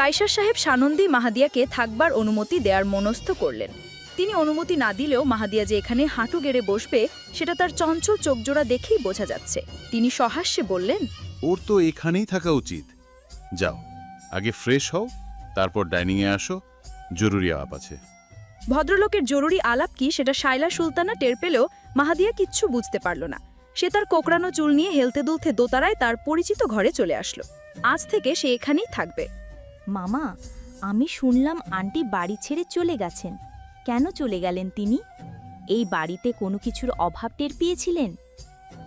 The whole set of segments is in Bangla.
কাইসার সাহেব সানন্দী মাহাদিয়াকে থাকবার অনুমতি দেওয়ার মনস্থ করলেন। তিনি অনুমতি না দিলেও মাহাদিয়া যে এখানে হাঁটু গেড়ে বসবে সেটা তার চঞ্চল চোখজোড়া দেখেই বোঝা যাচ্ছে। তিনি সহাস্যে বললেন ওর তো এখানেই থাকা উচিত। যাও আগে ফ্রেশ হও তারপর ডাইনিংয়ে আসো জরুরি আলাপ আছে। ভদ্রলোকের জরুরি আলাপ কি সেটা শায়লা সুলতানা টের পেলেও মাহাদিয়া কিচ্ছু বুঝতে পারল না। সে তার কোকড়ানো চুল নিয়ে হেলতে দুলতে দোতারায় তার পরিচিত ঘরে চলে আসলো। আজ থেকে সে এখানেই থাকবে। মামা, আমি শুনলাম আন্টি বাড়ি ছেড়ে চলে গেছেন। কেন চলে গেলেন তিনি? এই বাড়িতে কোনো কিছুর অভাব টের পেয়েছিলেন?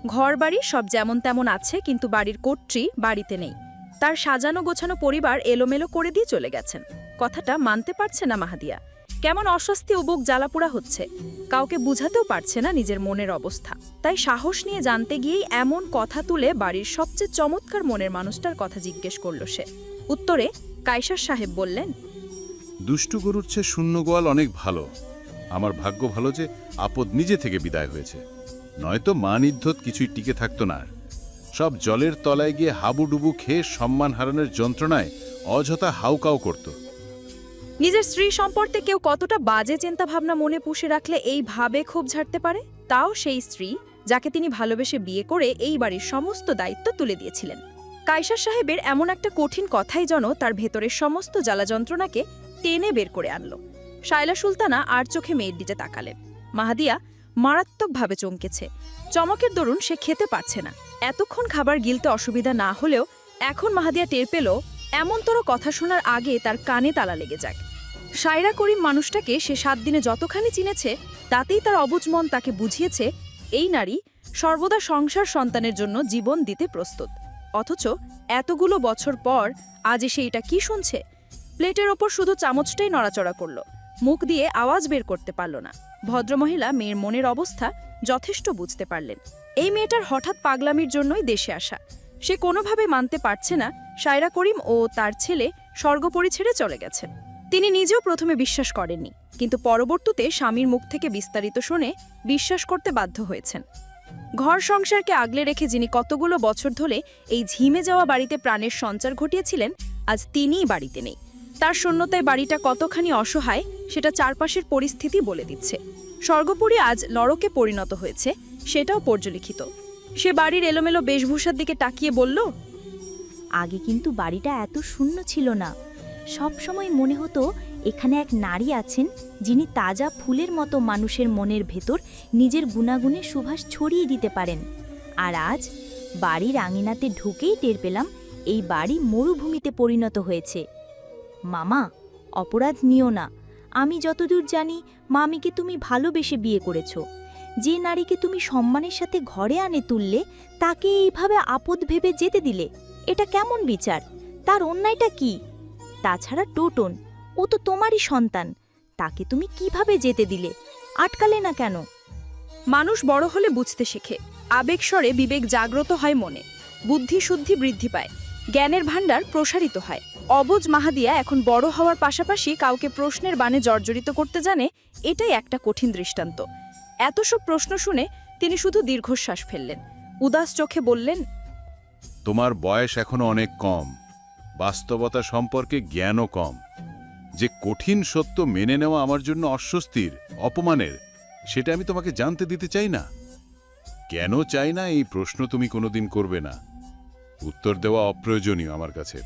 ঘর বাড়ি সব যেমন তেমন আছে, কিন্তু বাড়ির কর্ত্রী বাড়িতে নেই। তার সাজানো গোছানো পরিবার এলোমেলো করে দিয়ে চলে গেছেন। কথাটা মানতে পারছে না মাহাদিয়া। কেমন অস্বস্তি ও বুক জ্বালাপোড়া হচ্ছে। কাউকে বুঝাতেও পারছে না নিজের মনের অবস্থা। তাই সাহস নিয়ে জানতে গিয়েই এমন কথা তুলে বাড়ির সবচেয়ে চমৎকার মনের মানুষটার কথা জিজ্ঞেস করল সে। উত্তরে কাইসার সাহেব বললেন দুষ্টু গরুর চেয়ে শূন্য গোয়াল অনেক ভালো। আমার ভাগ্য ভালো যে আপদ নিজে থেকে বিদায় হয়েছে। নয়তো মান ইদ্ধত কিছুই টিকে থাকতো না সব জলের তলায় গিয়ে হাবুডুবু খেয়ে সম্মান হারানোর যন্ত্রণায় অযথা হাউকাও করত। নিজের স্ত্রী সম্পর্কে কেউ কতটা বাজে চিন্তাভাবনা মনে পুষে রাখলে এই ভাবে ক্ষোভ ঝাড়তে পারে? তাও সেই স্ত্রী যাকে তিনি ভালোবেসে বিয়ে করে এই বাড়ির সমস্ত দায়িত্ব তুলে দিয়েছিলেন। কাইসার সাহেবের এমন একটা কঠিন কথাই যেন তার ভেতরের সমস্ত জ্বালা যন্ত্রণাকে টেনে বের করে আনলো। শায়লা সুলতানা আর চোখে মেয়ের দিকে তাকালেন মাহাদিয়া মারাত্মকভাবে চমকেছে। চমকের দরুন সে খেতে পারছে না। এতক্ষণ খাবার গিলতে অসুবিধা না হলেও এখন মাহাদিয়া টের পেল, এমনতর কথা শোনার আগে তার কানে তালা লেগে যায় সায়রা করিম মানুষটাকে সে সাত দিনে যতখানি চিনেছে, তাতেই তার অবুজ মন তাকে বুঝিয়েছে, এই নারী সর্বদা সংসার সন্তানের জন্য জীবন দিতে প্রস্তুত। অথচ এতগুলো বছর পর আজ এসে এটা কি শুনছে? প্লেটের ওপর শুধু চামচটাই নড়াচড়া করল। মুখ দিয়ে আওয়াজ বের করতে পারল না। ভদ্রমহিলা মেয়ের মনের অবস্থা যথেষ্ট বুঝতে পারলেন। এই মেয়েটার হঠাৎ পাগলামির জন্যই দেশে আসা। সে কোনোভাবে মানতে পারছে না সায়রা করিম ও তার ছেলে স্বর্গপরি ছেড়ে চলে গেছেন। তিনি নিজেও প্রথমে বিশ্বাস করেননি, কিন্তু পরবর্তীতে স্বামীর মুখ থেকে বিস্তারিত শুনে বিশ্বাস করতে বাধ্য হয়েছেন। ঘর সংসারকে আগলে রেখে যিনি কতগুলো বছর ধরে এই ঝিমে যাওয়া বাড়িতে প্রাণের সঞ্চার ঘটিয়েছিলেন, আজ তিনিই বাড়িতে নেই। তার শূন্যতায় বাড়িটা কতখানি অসহায়, সেটা চারপাশের পরিস্থিতি বলে দিচ্ছে। স্বর্গপুরী আজ লড়কে পরিণত হয়েছে, সেটাও পর্যলিখিত। সে বাড়ির এলোমেলো বেশভূষার দিকে তাকিয়ে বলল, আগে কিন্তু বাড়িটা এত শূন্য ছিল না। সব সময় মনে হতো এখানে এক নারী আছেন, যিনি তাজা ফুলের মতো মানুষের মনের ভেতর নিজের গুণাগুণে সুভাষ ছড়িয়ে দিতে পারেন। আর আজ বাড়ির আঙিনাতে ঢুকেই টের পেলাম, এই বাড়ি মরুভূমিতে পরিণত হয়েছে। মামা, অপরাধ নিও না। আমি যতদূর জানি, মামিকে তুমি ভালোবেসে বিয়ে করেছ। যে নারীকে তুমি সম্মানের সাথে ঘরে আনে তুললে, তাকে এইভাবে আপদ ভেবে যেতে দিলে, এটা কেমন বিচার? তার অন্যায়টা কি? তাছাড়া টোটন ও তো তোমারই সন্তান। তাকে তুমি কীভাবে যেতে দিলে? আটকালে না কেন? মানুষ বড় হলে বুঝতে শেখে। আবেগস্বরে বিবেক জাগ্রত হয় মনে। বুদ্ধি শুদ্ধি বৃদ্ধি পায়। জ্ঞানের ভাণ্ডার প্রসারিত হয়। অবুজ মাহাদিয়া এখন বড় হওয়ার পাশাপাশি কাউকে প্রশ্নের বানে জর্জরিত করতে জানে এটাই একটা কঠিন দৃষ্টান্ত। এত সব প্রশ্ন শুনে তিনি শুধু দীর্ঘশ্বাস ফেললেন। উদাস চোখে বললেন তোমার বয়স এখনও অনেক কম। বাস্তবতা সম্পর্কে জ্ঞানও কম। যে কঠিন সত্য মেনে নেওয়া আমার জন্য অস্বস্তির, অপমানের, সেটা আমি তোমাকে জানতে দিতে চাই না। কেন চাই না এই প্রশ্ন তুমি কোনোদিন করবে না? উত্তর দেওয়া অপ্রয়োজনীয় আমার কাছে।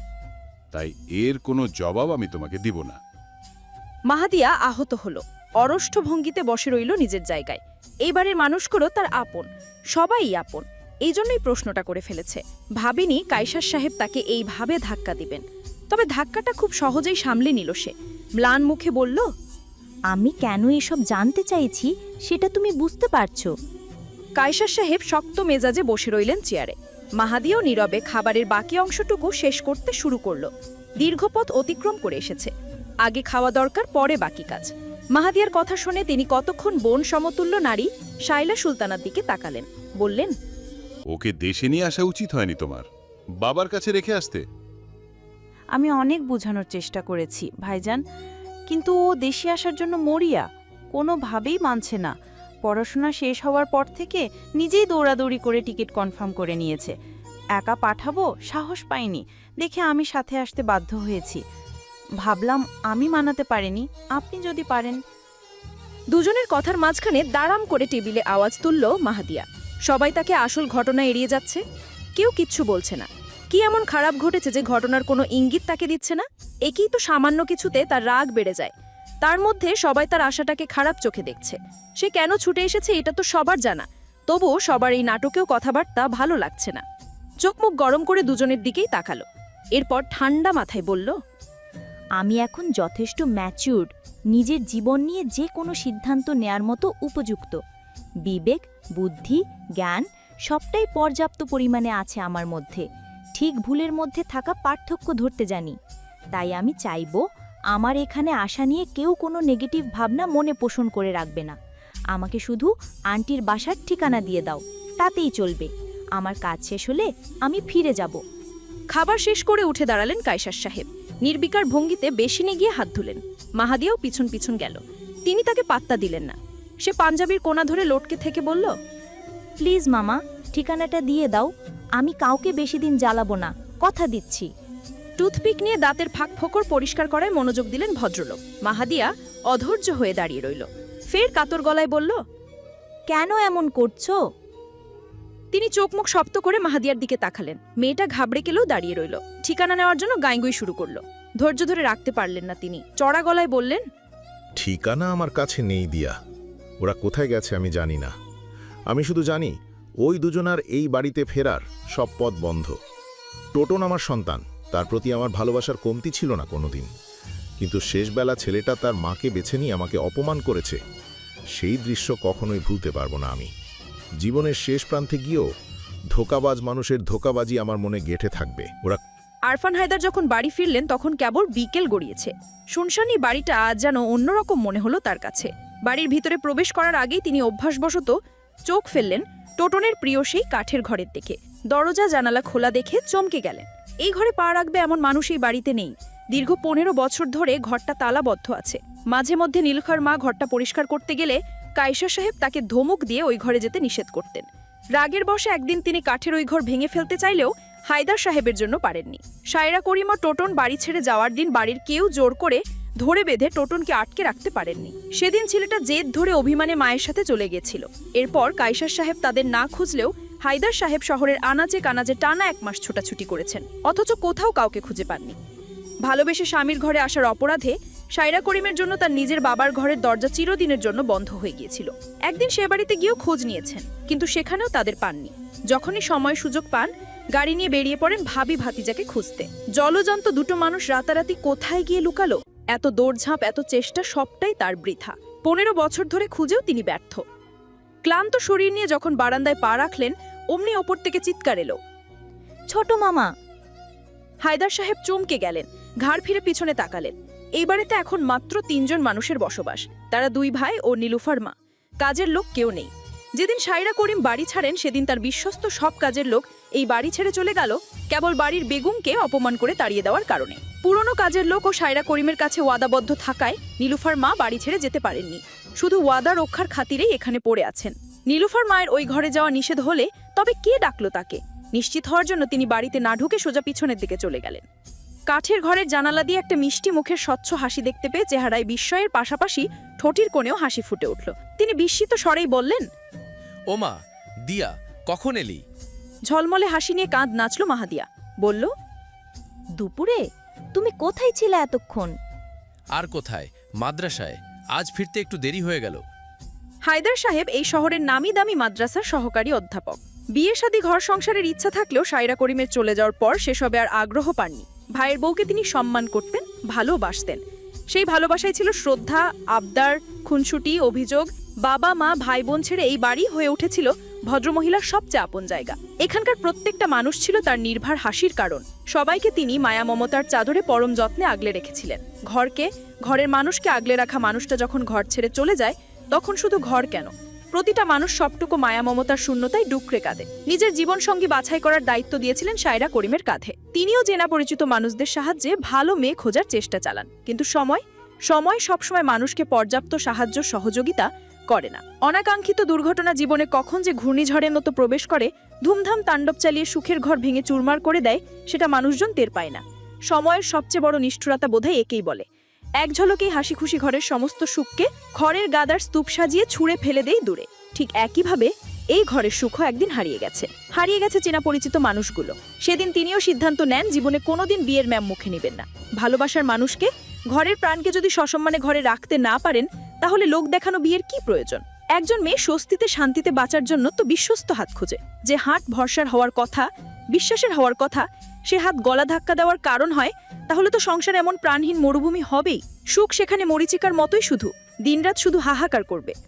তাই এর কোনো জবাব আমি তোমাকে দিব না। মাহাদিয়া আহত হলো। অরষ্ঠ ভঙ্গিতে বসে রইল নিজের জায়গায়। এইবারের মানুষগুলো তার আপন। সবাই আপন। এই জন্যই প্রশ্নটা করে ফেলেছে। ভাবিনি কাইসার সাহেব তাকে এইভাবে ধাক্কা দিবেন। তবে ধাক্কাটা খুব সহজেই সামলে নিল সে। ম্লান মুখে বলল, আমি কেন এসব জানতে চাইছি সেটা তুমি বুঝতে পারছ? কাইসার সাহেব শক্ত মেজাজে বসে রইলেন চেয়ারে। মাহাদিও নীরবে খাবারের বাকি অংশটুকু শেষ করতে শুরু করল। দীর্ঘপথ অতিক্রম করে এসেছে। আগে খাওয়া দরকার, পরে বাকি কাজ। মাহাদিয়ার কথা শুনে তিনি কতক্ষণ বোন সমতুল্য নারী শাইলা সুলতানার দিকে তাকালেন। বললেন, ওকে দেশে নিয়ে আসা উচিত হয়নি তোমার। বাবার কাছে রেখে আসতে। আমি অনেক বোঝানোর চেষ্টা করেছি, ভাইজান। কিন্তু ও দেশে আসার জন্য মরিয়া, কোনোভাবেই মানছে না। পড়াশোনা শেষ হওয়ার পর থেকে নিজেই দৌড়াদৌড়ি করে টিকিট কনফার্ম করে নিয়েছে। একা পাঠাবো, সাহস পাইনি। দেখে আমি সাথে আসতে বাধ্য হয়েছি। ভাবলাম আমি মানাতে পারিনি, আপনি যদি পারেন। দুজনের কথার মাঝখানে দাঁড়াম করে টেবিলে আওয়াজ তুলল মাহাদিয়া। সবাই তাকে আসল ঘটনা এড়িয়ে যাচ্ছে। কেউ কিচ্ছু বলছে না। কি এমন খারাপ ঘটেছে যে ঘটনার কোনো ইঙ্গিত তাকে দিচ্ছে না? একই তো সামান্য কিছুতে তার রাগ বেড়ে যায়। তার মধ্যে সবাই তার আশাটাকে খারাপ চোখে দেখছে। সে কেন ছুটে এসেছে এটা তো সবার জানা। তবুও সবার এই নাটকেও কথাবার্তা ভালো লাগছে না। চোখ মুখ গরম করে দুজনের দিকেই তাকালো। এরপর ঠান্ডা মাথায় বলল, আমি এখন যথেষ্ট ম্যাচিউর্ড নিজের জীবন নিয়ে যে কোনো সিদ্ধান্ত নেয়ার মতো উপযুক্ত। বিবেক, বুদ্ধি, জ্ঞান সবটাই পর্যাপ্ত পরিমাণে আছে আমার মধ্যে। ঠিক ভুলের মধ্যে থাকা পার্থক্য ধরতে জানি। তাই আমি চাইব আমার এখানে আসা নিয়ে কেউ কোনো নেগেটিভ ভাবনা মনে পোষণ করে রাখবে না। আমাকে শুধু আন্টির বাসার ঠিকানা দিয়ে দাও তাতেই চলবে। আমার কাজ শেষ হলে আমি ফিরে যাব। খাবার শেষ করে উঠে দাঁড়ালেন কায়সার সাহেব। নির্বিকার ভঙ্গিতে বেশিনে গিয়ে হাত ধুলেন। মাহাদিয়াও পিছন পিছন গেল। তিনি তাকে পাত্তা দিলেন না। সে পাঞ্জাবির কোনা ধরে লটকে থেকে বলল প্লিজ মামা ঠিকানাটা দিয়ে দাও আমি কাউকে বেশি দিন জ্বালাবো না, কথা দিচ্ছি। টুথপিক নিয়ে দাঁতের ফাঁক ফোকর পরিষ্কার করায় মনোযোগ দিলেন ভদ্রলোক। মাহাদিয়া অধৈর্য হয়ে দাঁড়িয়ে রইল। ফের কাতর গলায় বলল, কেন এমন করছ? তিনি চোখ মুখ শক্ত করে মাহাদিয়ার দিকে তাকালেন। মেয়েটা ঘাবড়ে গেলেও দাঁড়িয়ে রইল। ঠিকানা নেওয়ার জন্য গাইগুই শুরু করল। ধৈর্য ধরে রাখতে পারলেন না তিনি। চড়া গলায় বললেন, ঠিকানা আমার কাছে নেই দিয়া। ওরা কোথায় গেছে আমি জানি না। আমি শুধু জানি, ওই দুজনার এই বাড়িতে ফেরার সব পথ বন্ধ। টোটন আমার সন্তান, তার প্রতি আমার ভালোবাসার কমতি ছিল না কোনোদিন। কিন্তু শেষবেলা ছেলেটা তার মাকে বেছে নিয়ে আমাকে অপমান করেছে। সেই দৃশ্য কখনোই ভুলতে পারব না আমি। জীবনের শেষ প্রান্তে গিয়েও ধোকাবাজ মানুষের ধোকাবাজি আমার মনে গেঁথে থাকবে। ওরা আরফান হায়দার যখন বাড়ি ফিরলেন, তখন কেবল বিকেল গড়িয়েছে। শুনশানি বাড়িটা আজ যেন অন্যরকম মনে হলো তার কাছে। বাড়ির ভিতরে প্রবেশ করার আগেই তিনি অভ্যাসবশত চোখ ফেললেন টোটনের প্রিয় সেই কাঠের ঘরের দিকে। দরজা, জানালা খোলা দেখে চমকে গেলেন। এই ঘরে পা রাখবে এমন মানুষ এই বাড়িতে নেই। দীর্ঘ পনেরো বছর ধরে ঘরটা তালাবদ্ধ আছে। মাঝে মধ্যে নীলখার মা ঘরটা পরিষ্কার করতে গেলে কায়সা সাহেব তাকে ধমক দিয়ে ওই ঘরে যেতে নিষেধ করতেন। রাগের বশে একদিন তিনি কাঠের ওই ঘর ভেঙে ফেলতে চাইলেও হায়দার সাহেবের জন্য পারেননি। সায়রা করিমা টোটন বাড়ি ছেড়ে যাওয়ার দিন বাড়ির কেউ জোর করে ধরে বেঁধে টোটনকে আটকে রাখতে পারেননি। সেদিন ছেলেটা জেদ ধরে অভিমানে মায়ের সাথে চলে গিয়েছিল এরপর কাইসার সাহেব তাদের না খুঁজলেও হায়দার সাহেব শহরের আনাচে কানাচে টানা এক মাস ছোটাছুটি করেছেন, অথচ কোথাও কাউকে খুঁজে পাননি। ভালোবেসে স্বামীর ঘরে আসার অপরাধে সায়রা করিমের জন্য তার নিজের বাবার ঘরের দরজা চিরদিনের জন্য বন্ধ হয়ে গিয়েছিল। একদিন সে বাড়িতে গিয়েও খোঁজ নিয়েছেন, কিন্তু সেখানেও তাদের পাননি। যখনই সময় সুযোগ পান, গাড়ি নিয়ে বেরিয়ে পড়েন ভাবি ভাতিজাকে খুঁজতে। জলজন্ত দুটো মানুষ রাতারাতি কোথায় গিয়ে লুকালো? এত দৌড়ঝাঁপ, এত চেষ্টা, সবটাই তার বৃথা। পনেরো বছর ধরে খুঁজেও তিনি ব্যর্থ। ক্লান্ত শরীর নিয়ে যখন বারান্দায় পা রাখলেন অমনি ওপর থেকে চিৎকার এলো। ছোট মামা। হায়দার সাহেব চমকে গেলেন ঘাড় ফিরে পিছনে তাকালেন। এই বাড়িতে এখন মাত্র তিনজন মানুষের বসবাস তারা দুই ভাই ও নীলুফার মা। কাজের লোক কেউ নেই। যেদিন সাইরা করিম বাড়ি ছাড়েন সেদিন তার বিশ্বস্ত সব কাজের লোক এই বাড়ি ছেড়ে চলে গেল কেবল বাড়ির বেগুমকে অপমান করে তাড়িয়ে দেওয়ার কারণে। পুরনো কাজের লোক ও সাইরা করিমের কাছে ওয়াদাবদ্ধ থাকায় নীলুফার মা বাড়ি ছেড়ে যেতে পারেননি। শুধু ওয়াদা রক্ষার খাতিরেই এখানে পড়ে আছেন। নীলুফার মায়ের ওই ঘরে যাওয়া নিষেধ হলে তবে কে ডাকলো তাকে? নিশ্চিত হওয়ার জন্য তিনি বাড়িতে না ঢুকে সোজা পিছনের দিকে চলে গেলেন। কাঠের ঘরের জানালা দিয়ে একটা মিষ্টি মুখের স্বচ্ছ হাসি দেখতে পেয়ে চেহারায় বিস্ময়ের পাশাপাশি ঠোঁটির কোণেও হাসি ফুটে উঠল। তিনি বিস্মিত স্বরেই বললেন ওমা দিয়া কখন এলি? ঝলমলে হাসি নিয়ে কাঁধ নাচল মাহাদিয়া। বলল দুপুরে? তুমি কোথায় ছিলে এতক্ষণ? আর কোথায়? মাদ্রাসায়? আজ ফিরতে একটু দেরি হয়ে গেল। হায়দার সাহেব এই শহরের নামি দামি মাদ্রাসার সহকারী অধ্যাপক। বিয়ে সাদী ঘর সংসারের ইচ্ছা থাকলেও সাইরা করিমের চলে যাওয়ার পর সেসবে আর আগ্রহ পাননি। ভাইয়ের বউকে তিনি সম্মান করতেন, ভালোবাসতেন। সেই ভালোবাসাই ছিল শ্রদ্ধা, আবদার, খুনসুটি, অভিযোগ। বাবা মা ভাই বোন ছেড়ে এই বাড়ি হয়ে উঠেছিল ভদ্রমহিলার সবচেয়ে আপন জায়গা। এখানকার প্রত্যেকটা মানুষ ছিল তার নির্ভার হাসির কারণ। সবাইকে তিনি মায়া মমতার চাদরে পরম যত্নে আগলে রেখেছিলেন। ঘরকে, ঘরের মানুষকে আগলে রাখা মানুষটা যখন ঘর ছেড়ে চলে যায়, তখন শুধু ঘর কেন? প্রতিটা মানুষ সবটুকু মায়া মমতার শূন্যতায় ডুকরে কাঁদে। নিজের জীবনসঙ্গী বাছাই করার দায়িত্ব দিয়েছিলেন সায়রা করিমের কাঁধে। তিনিও জেনা পরিচিত মানুষদের সাহায্যে ভালো মেয়ে খোঁজার চেষ্টা চালান। কিন্তু সময়? সময় সবসময় মানুষকে পর্যাপ্ত সাহায্য, সহযোগিতা করে না। অনাকাঙ্ক্ষিত দুর্ঘটনা জীবনে কখন যে ঘূর্ণিঝড়ের মতো প্রবেশ করে, ধুমধাম তাণ্ডব চালিয়ে সুখের ঘর ভেঙে চুরমার করে দেয়, সেটা মানুষজন টের পায় না। সময়ের সবচেয়ে বড় নিষ্ঠুরতা বোধহয় একেই বলে। এক ঝলকেই হাসি খুশি ঘরের সমস্ত সুখকে খড়ের গাদার স্তূপ সাজিয়ে ছুঁড়ে ফেলে দেই দূরে। ঠিক একইভাবে এই ঘরের সুখও একদিন হারিয়ে গেছে। হারিয়ে গেছে চেনা পরিচিত মানুষগুলো। সেদিন তিনিও সিদ্ধান্ত নেন, জীবনে কোনোদিন বিয়ের ম্যাম মুখে নেবেন না। ভালোবাসার মানুষকে ঘরের প্রাণকে যদি সসম্মানে ঘরে রাখতে না পারেন তাহলে লোক দেখানো বিয়ের কি প্রয়োজন? একজন মেয়ে স্বস্তিতে, শান্তিতে বাঁচার জন্য তো বিশ্বস্ত হাত খোঁজে। যে হাট ভরসার হওয়ার কথা, বিশ্বাসের হওয়ার কথা, সে হাত গলা ধাক্কা দেওয়ার কারণ হয়, তাহলে তো সংসার এমন প্রাণহীন মরুভূমি হবেই। সুখ সেখানে মরিচিকার মতোই শুধু। দিনরাত শুধু হাহাকার করবে।